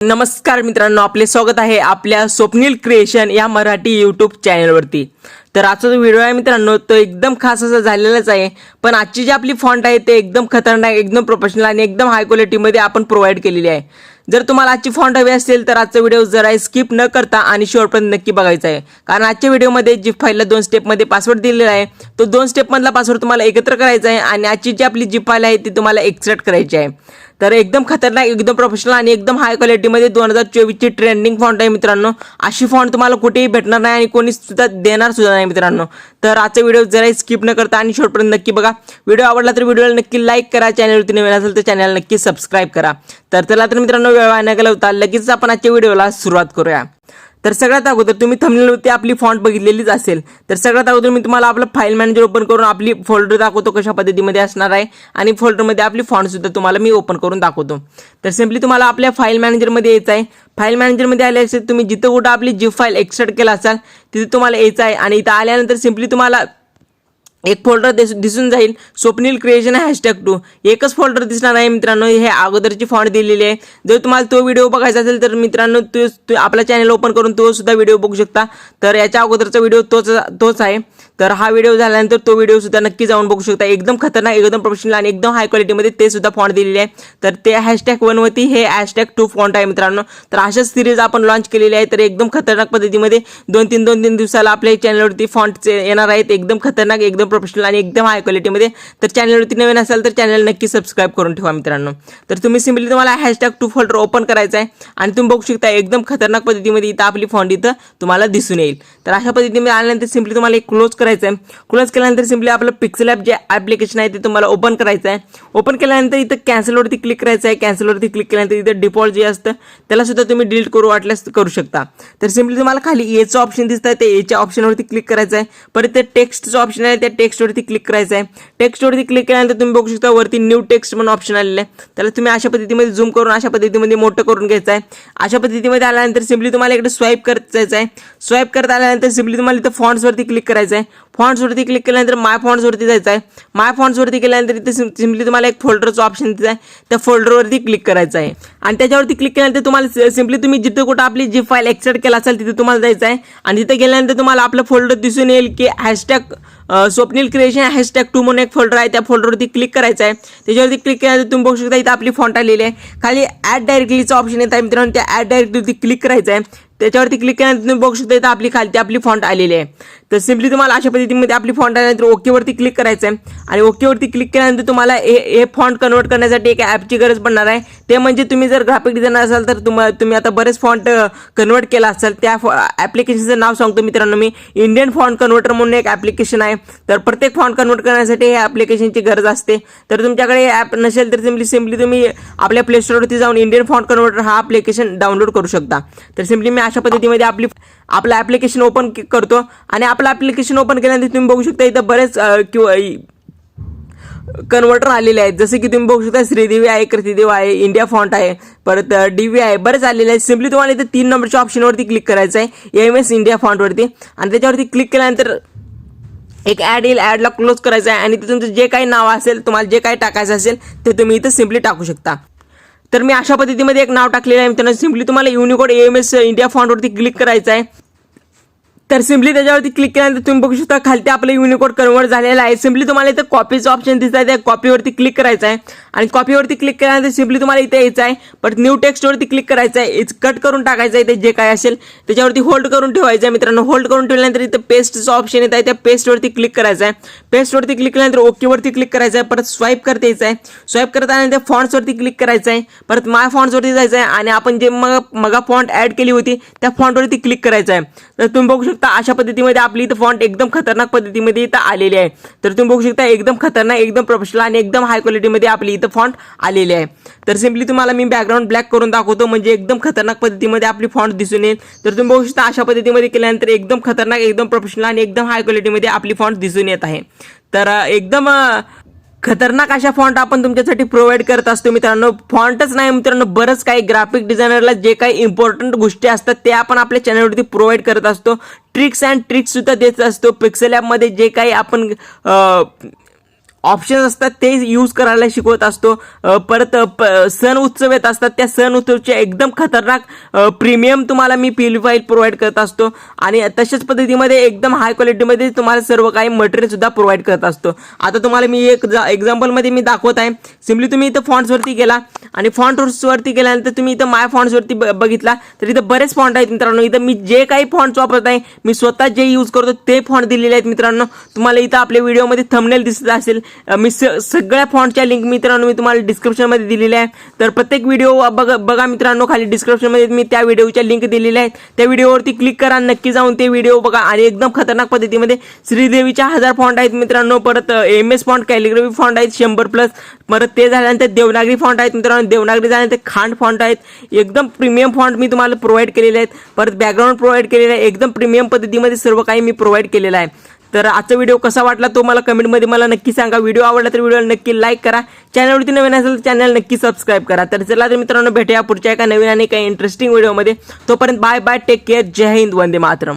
नमस्कार मित्रांनो आपले स्वागत आहे आपल्या स्वप्नील क्रिएशन या मराठी यूट्यूब चॅनलवरती तर आजचा जो व्हिडिओ आहे मित्रांनो तो एकदम खास असा झालेलाच आहे. पण आजची जी आपली फॉन्ट आहे ते एकदम खतरनाक एकदम प्रोफेशनल आणि एकदम हाय क्वालिटीमध्ये आपण प्रोव्हाइड केलेली आहे. जर तुम्हाला आजची फॉन्ट हवी असेल तर आजचा व्हिडिओ जरा स्किप न करता आणि शेवटपर्यंत नक्की बघायचा आहे. कारण आजच्या व्हिडिओमध्ये जी फाईलला दोन स्टेपमध्ये पासवर्ड दिलेला आहे तो दोन स्टेपमधला पासवर्ड तुम्हाला एकत्र करायचा आहे आणि आजची जी आपली जी फाईल आहे ती तुम्हाला एक्सट्रॅक्ट करायची आहे. तर एकदम खतरनाक एकदम प्रोफेशनल आणि एकदम हाय क्वालिटीमध्ये दोन हजार चोवीसची ट्रेंडिंग फॉन्ट आहे मित्रांनो. अशी फॉन्ट तुम्हाला कुठेही भेटणार नाही आणि कोणी सुद्धा देणार सुद्धा नाही मित्रांनो. तर आजचा व्हिडिओ जरा स्किप न करता आणि शेवटपर्यंत नक्की बघा. व्हिडिओ आवडला तर व्हिडिओला नक्की लाईक करा. चॅनलवरती नवीन असेल तर चॅनल नक्की सबस्क्राईब करा. तर चला तर मित्रांनो वेळ वाया न लगेच आपण आजच्या व्हिडिओला सुरुवात करूया. तर सगळ्यात अगोदर तुम्ही थंबनेलवरती आपली फॉन्ट बघितलेलीच असेल. तर सगळ्यात अगोदर मी तुम्हाला आपलं फाईल मॅनेजर ओपन करून आपली फोल्डर दाखवतो कशा पद्धतीमध्ये असणार आहे आणि फोल्डरमध्ये आपली फॉन्टसुद्धा तुम्हाला मी ओपन करून दाखवतो. तर सिम्पली तुम्हाला आपल्या फाईल मॅनेजरमध्ये यायचं आहे. फाईल मॅनेजरमध्ये आले असेल तुम्ही जिथं कुठं आपली जी फाईल एक्सट्रॅक्ट केला असाल तिथे तुम्हाला यायचं आहे आणि इथं आल्यानंतर सिम्पली तुम्हाला एक फोल्डर दिस दिसून जाईल. स्वप्नील क्रिएशन हॅशटॅग टू एकच फोल्डर दिसणार आहे मित्रांनो. हे अगोदरची फॉन्ट दिलेली आहे. जर तुम्हाला तो व्हिडिओ बघायचा असेल तर मित्रांनो तो आपला चॅनल ओपन करून तो सुद्धा व्हिडिओ बघू शकता. तर याच्या अगोदरचा व्हिडिओ तोच तोच आहे. तर हा व्हिडिओ झाल्यानंतर तो व्हिडिओ सुद्धा नक्की जाऊन बघू शकता. एकदम खतरनाक एकदम प्रोफेशनल आणि एकदम हाय क्वालिटीमध्ये ते सुद्धा फॉन्ट दिलेले आहे. तर ते हॅशटॅग वनवरती हे हॅशटॅग टू फॉन्ट आहे मित्रांनो. तर अशाच सिरीज आपण लॉन्च केलेली आहे. तर एकदम खतरनाक पद्धतीमध्ये दोन तीन दोन तीन दिवसाला आपल्या चॅनलवरती फॉन्ट येणार आहेत. एकदम खतरनाक एकदम प्रोफेशनल आणि एकदम हाय क्वालिटीमध्ये तर चॅनलवरती नवीन असाल तर चॅनल नक्की सबस्क्राईब करून ठेवा मित्रांनो. तर तुम्ही सिम्पली तुम्हाला हॅशटॅग टू फोल्डर ओपन करायचा आहे आणि तुम्ही बघू शकता एकदम खतरनाक पद्धतीमध्ये इथं आपली फॉन्ट इथं तुम्हाला दिसून येईल. तर अशा पद्धतीमध्ये आल्यानंतर सिम्पली तुम्हाला एक क्लोज करायचं आहे क्लोज केल्यानंतर सिम्पली आपलं पिक्सेल ॲप जे ॲप्लिकेशन आहे ते तुम्हाला ओपन करायचं आहे ओपन केल्यानंतर इथं कॅन्सलवरती क्लिक करायचं आहे कॅन्सलवरती क्लिक केल्यानंतर इथं डिफॉल्ट जे असतं त्यालासुद्धा तुम्ही डिलीट करू वाटल्यास करू शकता. तर सिम्पली तुम्हाला खाली एचं ऑप्शन दिसतं ते एच्या ऑप्शनवरती क्लिक करायचं आहे परत ते टेक्स्टचं ऑप्शन आहे. त्या टेक्स्टवरती क्लिक करायचं आहे टेक्स्टवरती क्लिक केल्यानंतर तुम्ही बघू शकता वरती न्यू टेक्स्ट म्हणून ऑप्शन आलेलं आहे. त्याला तुम्ही अशा पद्धतीमध्ये झूम करून अशा पद्धतीमध्ये मोठं करून घ्यायचं आहे अशा पद्धतीमध्ये आल्यानंतर सिम्पली तुम्हाला इकडे स्वाईप करत जायचं आहे स्वाईप करत आल्यानंतर सिम्पली तुम्हाला इथं फॉन्ट्सवरती क्लिक करायचं आहे फॉन्ट्सवरती क्लिक केल्यानंतर माय फॉन्ट्सवरती जायचं आहे माय फॉन्ट्सवरती केल्यानंतर इथे सिम्पली तुम्हाला एक फोल्डरचं ऑप्शन दिसत आहे त्या फोल्डरवरती क्लिक करायचं आहे आणि त्याच्यावरती क्लिक केल्यानंतर तुम्हाला सिम्पली तुम्ही जिथं कुठं आपली जी फाईल एक्सेप्ट केला असेल तिथे तुम्हाला जायचं आहे आणि तिथे गेल्यानंतर तुम्हाला आपलं फोल्डर दिसून येईल की hashtag Swapnil creation hashtag two म्हणून एक फोल्डर आहे त्या फोल्डरवरती क्लिक करायचं आहे. त्याच्यावरती क्लिक केल्यानंतर तुम्ही बघू शकता इथं आपली फॉन्ट आलेली आहे. खाली ॲड डायरेक्टलीचं ऑप्शन येत आहे मित्रांनो त्या ॲड डायरेक्टलीवरती क्लिक करायचं आहे. त्याच्यावरती क्लिक केल्यानंतर तुम्ही बघू शकता इथं आपली खालती आपली फॉन्ट आलेली आहे. तर सिम्पली तुम्हाला अशा पद्धतीमध्ये आपली फॉन्ट आल्यानंतर ओकेवरती क्लिक करायचं आहे आणि ओकेवरती क्लिक केल्यानंतर तुम्हाला हे हे फॉन्ट कन्वर्ट करण्यासाठी एक ॲपची गरज पडणार आहे. ते म्हणजे तुम्ही जर ग्राफिक डिझायनर असाल तर तुम्हाला तुम्ही आता बरेच फॉन्ट कन्वर्ट केला असाल त्या ॲप्लिकेशनचं नाव सांगतो मित्रांनो मी. इंडियन फॉन्ट कन्वर्टर म्हणून एक ॲप्लिकेशन आहे. तर प्रत्येक फॉन्ट कन्वर्ट करण्यासाठी हे ॲप्लिकेशनची गरज असते. तर तुमच्याकडे ॲप नसेल तर सिम्पली सिम्पली तुम्ही आपल्या प्लेस्टोरवरती जाऊन इंडियन फॉन्ट कन्वर्टर हा ॲप्लिकेशन डाउनलोड करू शकता. तर सिम्पली मी अशा पद्धतीमध्ये आपली आपलं ॲप्लिकेशन ओपन करतो. आणि आपलं ॲप्लिकेशन ओपन केल्यानंतर तुम्ही बघू शकता इथं बरेच किंवा कन्वर्टर आलेले आहेत. जसे की तुम्ही बघू शकता श्रीदेवी आहे कृतिदेव आहे इंडिया फॉन्ट आहे परत डी व्ही आहे बरेच आलेले आहेत. सिम्पली तुम्हाला इथं तीन नंबरच्या ऑप्शनवरती क्लिक करायचं आहे एम एस इंडिया फॉन्टवरती आणि त्याच्यावरती क्लिक केल्यानंतर एक ॲड येईल ॲडला क्लोज करायचं आहे आणि ते तुमचं जे काही नाव असेल तुम्हाला जे काही टाकायचं असेल ते तुम्ही इथं सिम्पली टाकू शकता. तर मी अशा पद्धतीमध्ये एक नाव टाकलेलं आहे. मित्रांनो सिम्पली तुम्हाला युनिकोड एम एस इंडिया फॉन्टवरती क्लिक करायचं आहे तर सिम्पली त्याच्यावरती क्लिक केल्यानंतर तुम्ही बघू शकता खालती आपलं युनिकोड कन्वर्ट झालेला आहे. सिम्पली तुम्हाला इथं कॉपीचं ऑप्शन दिसत आहे त्या कॉपीवरती क्लिक करायचं आहे आणि कॉपीवरती क्लिक केल्यानंतर सिम्पली तुम्हाला इथे यायचं आहे. बट न्यू टेक्स्टवरती क्लिक करायचं आहे इथं कट करून टाकायचं आहे ते जे काय असेल. त्याच्यावरती होल्ड करून ठेवायचं आहे मित्रांनो. होल्ड करून ठेवल्यानंतर इथं पेस्टचं ऑप्शन येत आहे. त्या पेस्टवरती क्लिक करायचं आहे पेस्टवरती क्लिक केल्यानंतर ओकेवरती क्लिक करायचं आहे परत स्वाईप करता यायचं आहे स्वाईप करता आल्यानंतर फॉन्ट्सवरती क्लिक करायचं आहे परत माय फॉन्ट्सवरती जायचं आहे आणि आपण जे मग मगा फॉन्ट ॲड केली होती त्या फॉन्टवरती क्लिक करायचं आहे तर तुम्ही बघू शकता अशा पद्धतीमध्ये आपली इथं फॉन्ट एकदम खतरनाक पद्धतीमध्ये इथं आलेली आहे. तर तुम्ही बघू शकता एकदम खतरनाक एकदम प्रोफेशनल आणि एकदम हाय क्वालिटीमध्ये आपली इथं फॉन्ट आलेली आहे. तर सिम्पली तुम्हाला मी बॅकग्राऊंड ब्लॅक करून दाखवतो म्हणजे एकदम खतरनाक पद्धतीमध्ये आपली फॉन्ट दिसून येईल. तर तुम्ही बघू शकता अशा पद्धतीमध्ये केल्यानंतर एकदम खतरनाक एकदम प्रोफेशनल आणि एकदम हाय क्वालिटीमध्ये आपली फॉन्ट दिसून येत आहे. तर एकदम खतरनाक अशा फॉन्ट आपण तुमच्यासाठी प्रोव्हाइड करत असतो. मित्रांनो फॉन्टच नाही मित्रांनो बरंच काही ग्राफिक डिझायनरला जे काही इम्पॉर्टंट गोष्टी असतात ते आपण आपल्या चॅनलवरती प्रोव्हाइड करत असतो. ट्रिक्स अँड ट्रिक्स सुद्धा देत असतो. पिक्सेल ॲपमध्ये जे काही आपण ऑप्शन्स असतात ते यूज करायला शिकवत असतो. परत प- सण उत्सव येत असतात त्या सण उत्सवचे एकदम खतरनाक प्रीमियम तुम्हाला मी पी फाईल प्रोव्हाइड करत असतो. आणि तशाच पद्धतीमध्ये एकदम हाय क्वालिटीमध्ये तुम्हाला सर्व काही मटेरियलसुद्धा प्रोव्हाइड करत असतो. आता तुम्हाला मी एक एक्झाम्पलमध्ये मी दाखवत आहे. सिम्पली तुम्ही इथं फॉन्ट्सवरती गेला. आणि फॉन्ट्सवरती गेल्यानंतर तुम्ही इथं माय फॉन्ट्सवरती ब- बघितला. तर इथं बरेच फॉन्ट आहेत मित्रांनो. इथं मी जे काही फॉन्ट्स वापरत आहे मी स्वतः जे यूज करतो ते फॉन्ट दिलेले आहेत मित्रांनो. तुम्हाला इथं आपल्या व्हिडिओमध्ये थंबनेल दिसत असेल. मी स सगळ्या फॉन्टच्या लिंक मित्रांनो मी तुम्हाला डिस्क्रिप्शनमध्ये दिलेल्या आहे तर प्रत्येक व्हिडिओ बघा बघा मित्रांनो खाली डिस्क्रिप्शनमध्ये मी त्या व्हिडिओच्या लिंक दिलेल्या आहेत. त्या व्हिडिओवरती क्लिक करा नक्की जाऊन ते व्हिडिओ बघा. आणि एकदम खतरनाक पद्धतीमध्ये श्रीदेवीच्या हजार फॉन्ट आहेत मित्रांनो परत M S font calligraphy font आहेत शंभर प्लस परत ते झाल्यानंतर देवनागरी फॉन्ट आहेत मित्रांनो देवनागरी झाल्यानंतर खांड फॉन्ट आहेत. एकदम प्रीमियम फॉन्ट मी तुम्हाला प्रोव्हाइड केलेले आहेत. परत बॅकग्राऊंड प्रोव्हाइड केलेलं आहे. एकदम प्रीमियम पद्धतीमध्ये सर्व काही मी प्रोव्हाइड केलेलं आहे. तर आजचा व्हिडिओ कसा वाटला तो मला कमेंटमध्ये मला नक्की सांगा. व्हिडिओ आवडला तर व्हिडिओला नक्की लाईक करा. चॅनलवरती नवीन असेल तर चॅनल नक्की सबस्क्राईब करा. तर चला तर मित्रांनो भेटूया पुढच्या एका नवीन आणि काही इंटरेस्टिंग व्हिडिओमध्ये तोपर्यंत बाय बाय टेक केअर जय हिंद वंदे मातरम.